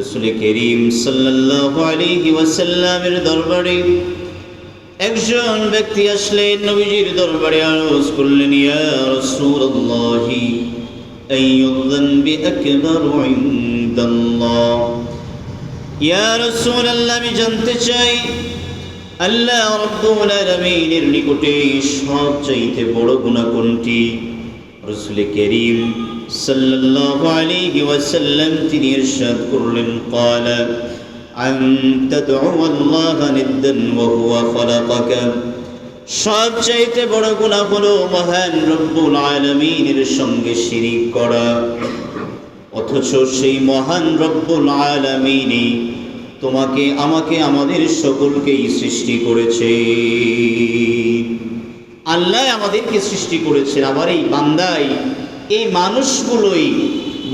রসুল করিম সাল্লাল্লাহু আলাইহি ওয়াসাল্লামের দরবারে একজন ব্যক্তি আসলেন, নবীজির দরবারে আরজ করলেন, ইয়া রাসূলুল্লাহি আইয়ুল যানবি আকবারু ইনদাল্লাহ। ইয়া রাসূলুল্লাহ, আমি জানতে চাই, আল্লাহ রব্বুল আলামিনের নিকটে সবচাইতে বড় গুনাহ কোনটি? রসুল করিম সাল্লাল্লাহু আলাইহি ওয়াসাল্লাম তিনি ইরশাদ করলেন, ক্বালা আন তাদউ আল্লাহ নিদ্দান ওয়া হুয়া সবচাইতে বড় গুনাহ হলো মহান রব্বুল আলামিনের সঙ্গে শিরিক করা। অথচ সেই মহান রব্বুল আলামিনই তোমাকে, আমাকে, আমাদের সকলকেই সৃষ্টি করেছে। আল্লাহ আমাদেরকে সৃষ্টি করেছেন আবার এই বান্দায় এই মানুষগুলোই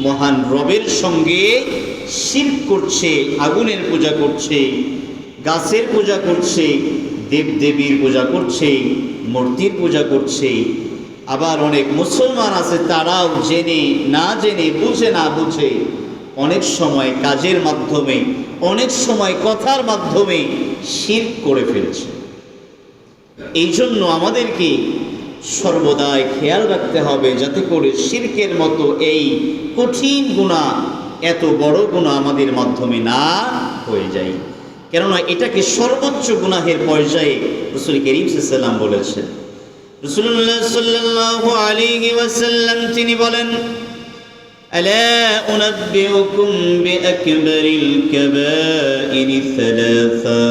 মহান রবের সঙ্গে শির করছে, আগুনের পূজা করছে, গাছের পূজা করছে, দেবদেবীর পূজা করছে, মূর্তির পূজা করছে। আবার অনেক মুসলমান আছে, তারাও জেনে, না জেনে, বুঝে না বুঝে অনেক সময় কাজের মাধ্যমে, অনেক সময় কথার মাধ্যমে শির করে ফেলছে। এই জন্য আমাদেরকে সর্বদাই খেয়াল রাখতে হবে যাতে করে শিরকের মতো এই কঠিন গুণা এত বড় গুণা আমাদের মাধ্যমে না হয়ে যায় কেননা এটাকে সর্বোচ্চ গুনাহের পর্যায়ে রসুল করিম সাল্লাম বলেছেন রসুল্লাহ সাল্লাল্লাহু আলাইহি ওয়াসাল্লাম তিনি বলেন ألا أنبئكم بأكبر الكبائر ثلاثا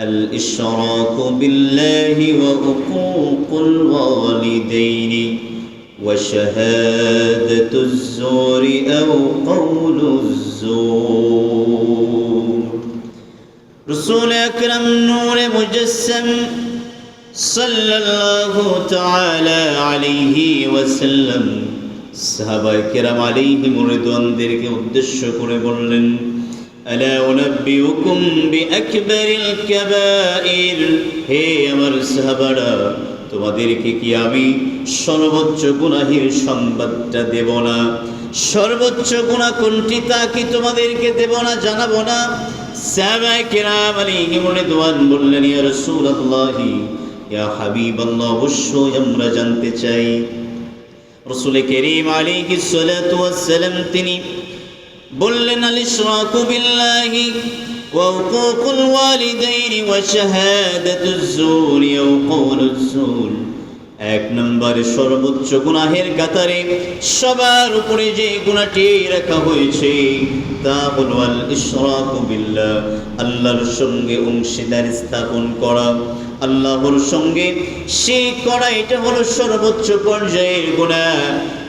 الإشراك بالله وعقوق الوالدين وشهادة الزور أو قول الزور رسول أكرم نور مجسم صلى الله تعالى عليه وسلم সাহাবায়ে কেরাম আলাইহিম রিদওয়ানদেরকে উদ্দেশ্য করে বললেন আলা উনাব্বিউকুম বিআকবারিল কাবাইর হে আমার সাহাবারা, তোমাদেরকে কি আমি সর্বোচ্চ গুনাহের সংবাদটা দেব না? সর্বোচ্চ গুনাহ কোনটি তা কি তোমাদেরকে দেব না, জানাব না? সাহাবায়ে কেরাম আলাইহিম রিদওয়ান বললেন, ইয়া রাসূলুল্লাহি, ইয়া হাবিবাল্লাহ, অবশ্যই আমরা জানতে চাই। রসুল করিম আলাইহি সালাতু ওয়াসসালাম তিনি বললেন আল ইশরাকু বিল্লাহি ওয়া শাহাদাতুজ জুর ওয়া কওলুজ জুর এক নম্বরে সর্বোচ্চ গুনাহের কাতারে সবার উপরে যে গুনাহটি রাখা হয়েছে, তা হলো আল ইশরাকু বিল্লাহ, আল্লাহর সঙ্গে অংশীদার স্থাপন করা। আল্লাহর সঙ্গে সে করা, এটা হলো সর্বোচ্চ পর্যায়ের গুণা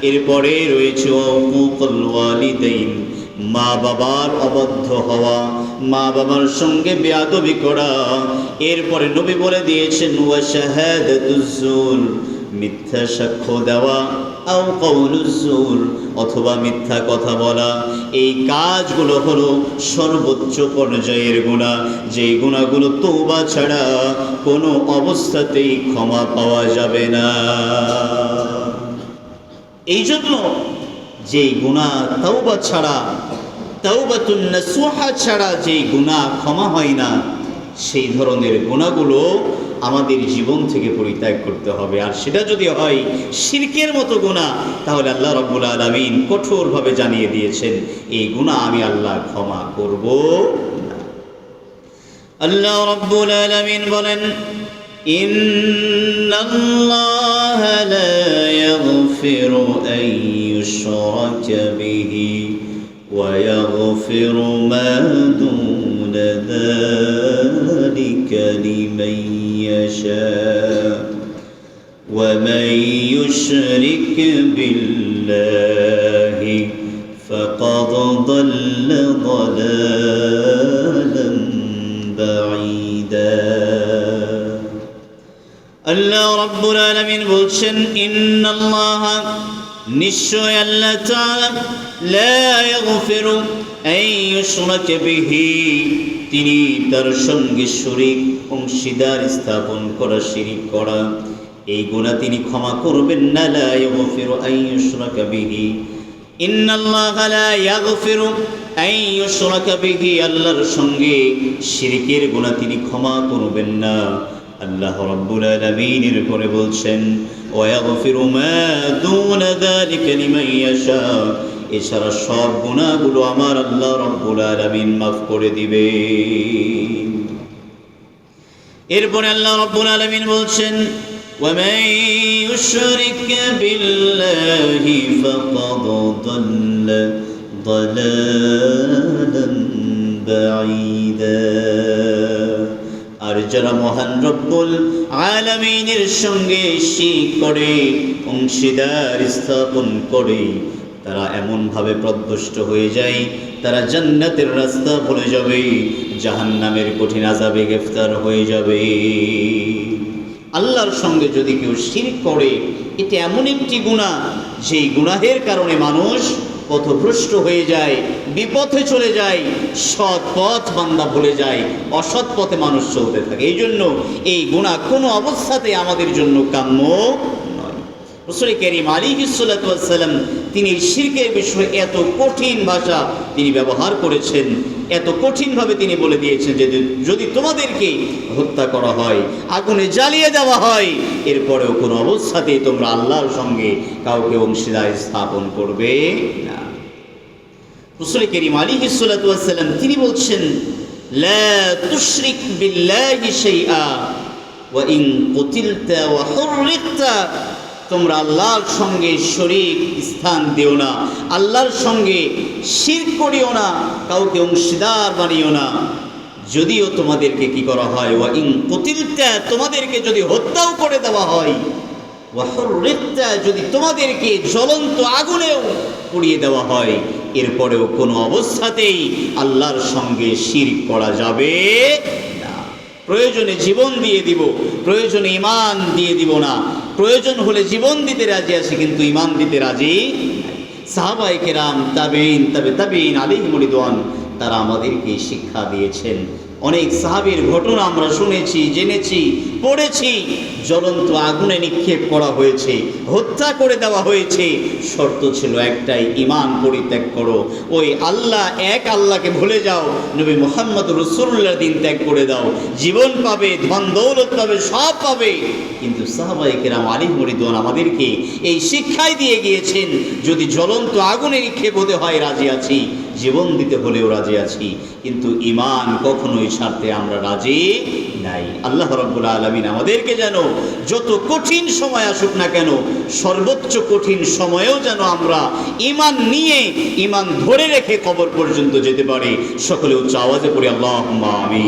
এরপরে রয়েছে ওয়ালিদাইন মা বাবার অবদ্ধ হওয়া মা বাবার সঙ্গে বেয়াদবি করা। এরপরে নবী বলে দিয়েছেন, ওয়া শাহাদাতুজুর মিথ্যা সাক্ষ্য দেওয়া। আও কৌলুজুর অথবা মিথ্যা কথা বলা। এই কাজগুলো হলো সর্বোচ্চ পর্যায়ের গুণা। যেই গুণাগুলো তোবা ছাড়া কোনো অবস্থাতেই ক্ষমা পাওয়া যাবে না। এই জন্য যেই গুণা তাওবা ছাড়া তৌবাতুল্লা সোহা ছাড়া যেই গুণা ক্ষমা হয় না, সেই ধরনের গুণাগুলো আমাদের জীবন থেকে পরিত্যাগ করতে হবে। আর সেটা যদি হয় শিরকের মতো গুণা তাহলে আল্লাহ রব্বুল আলমিন কঠোরভাবে জানিয়ে দিয়েছেন, এই গুণা আমি আল্লাহ ক্ষমা করব। আল্লাহ রব্বুল আলমিন বলেন, ইন্নাল্লাহ يغفر أن يشرك به ويغفر ما دون ذلك لمن يشاء. ومن يشرك بالله আল্লাহ রব্বুল আলামিন বলছেন, ইন্নাল্লাহ নিশ্চয় আল্লাহ তাআলা লা ইয়াগফিরু আন ইউশরাকা বিহি। তিনি তার সঙ্গে শরীক, অংশীদার স্থাপন করা, শিরিক করা। এই গুনাহ তিনি ক্ষমা করবেন না। লা ইয়াগফিরু আন ইউশরাকা বিহি। ইন্নাল্লাহ লা ইয়াগফিরু আই ইউশরাকা বিহি। আল্লাহর সঙ্গে শিরকের গুনাহ তিনি ক্ষমা করবেন না। আল্লাহ রাব্বুল আলামিনের পরে বলছেন ওয়াগফিরু মা দুনা যালিকা লিমান ইয়াশা এছাড়া সব গুনাহগুলো আমার আল্লাহ রাব্বুল আলামিন মাফ করে দিবে এরপরে আল্লাহ রাব্বুল আলামিন বলছেন ومن يشرك بالله فقد ضل ضلالا بعيدا আর যারা মহান রব্বুল আলামিনের সঙ্গে শিক করে, অংশীদার স্থাপন করে, তারা এমনভাবে প্রদ্দষ্ট হয়ে যায়, তারা জান্নাতের রাস্তা ভুলে যাবে, জাহান্নামের কঠিন আজাবে গ্রেফতার হয়ে যাবে। আল্লাহর সঙ্গে যদি কেউ শিরক করে, এটা এমন একটি গুণা যেই গুনাহের কারণে মানুষ পথভ্রষ্ট হয়ে যায়, বিপথে চলে যায়, সৎ পথ বান্দা ভুলে যায়, অসৎ পথে মানুষ চলতে থাকে। এই জন্য এই গুণা কোনো অবস্থাতে আমাদের জন্য কাম্য রসুল করিম আলী সাল্লাম তিনি শিরকের বিষয়ে এত কঠিন ভাষা তিনি ব্যবহার করেছেন। এত কঠিনভাবে তিনি বলে দিয়েছেন যে যদি তোমাদেরকে হত্যা করা হয়, আগুনে জ্বালিয়ে দেওয়া হয়, এরপরেও কোনো অবস্থাতেই তোমরা আল্লাহর সঙ্গে কাউকে অংশীদার স্থাপন করবে না। রসুল করিম আলী সাল্লাম তিনি বলছেন, লা ইন তোমরা আল্লাহর সঙ্গে শরীক স্থান দিও না, আল্লাহর সঙ্গে শির করিও না, কাউকে অংশীদার বানিও না। যদিও তোমাদেরকে কি করা হয়? ওয়া ইন কুতিলতা, তোমাদেরকে যদি হত্যাও করে দেওয়া হয়। ওয়াহরিকতা যদি তোমাদেরকে জ্বলন্ত আগুনেও পুড়িয়ে দেওয়া হয়, এরপরেও কোনো অবস্থাতেই আল্লাহর সঙ্গে শিরক করা যাবে প্রয়োজনে জীবন দিয়ে দিব, প্রয়োজনে ইমান দিয়ে দিব না। প্রয়োজন হলে জীবন দিতে রাজি আছে, কিন্তু ইমান দিতে রাজি সাহাবাই কেরাম তাবেইন তবে তাবেইন মরিদন তারা আমাদেরকে শিক্ষা দিয়েছেন। অনেক সাহাবীর ঘটনা আমরা শুনেছি, জেনেছি, পড়েছি। জ্বলন্ত আগুনে নিক্ষেপ করা হয়েছে, হত্যা করে দেওয়া হয়েছে। শর্ত ছিল একটাই ইমান পরিত্যাগ করো। ওই আল্লাহ এক আল্লাহকে ভুলে যাও, নবী মোহাম্মদ রসুল্লাহ দিন ত্যাগ করে দাও। জীবন পাবে, ধন দৌলত পাবে, সব পাবে। কিন্তু সাহাবাই কেরাম আলী মরিদন আমাদেরকে এই শিক্ষাই দিয়ে গিয়েছেন, যদি জ্বলন্ত আগুনে নিক্ষেপ হতে হয়, রাজি আছি। জীবন দিতে হলেও রাজি আছি। কিন্তু ইমান কখনোই স্বার্থে আমরা রাজি নাই। আল্লাহ রব্বুল আলমিন আমাদেরকে যেন যত কঠিন সময় আসুক না কেন, সর্বোচ্চ কঠিন সময়েও যেন আমরা ইমান নিয়ে ইমান ধরে রেখে কবর পর্যন্ত যেতে পারি। সকলে উচ্চ আওয়াজে পড়ি আল্লাহ আমি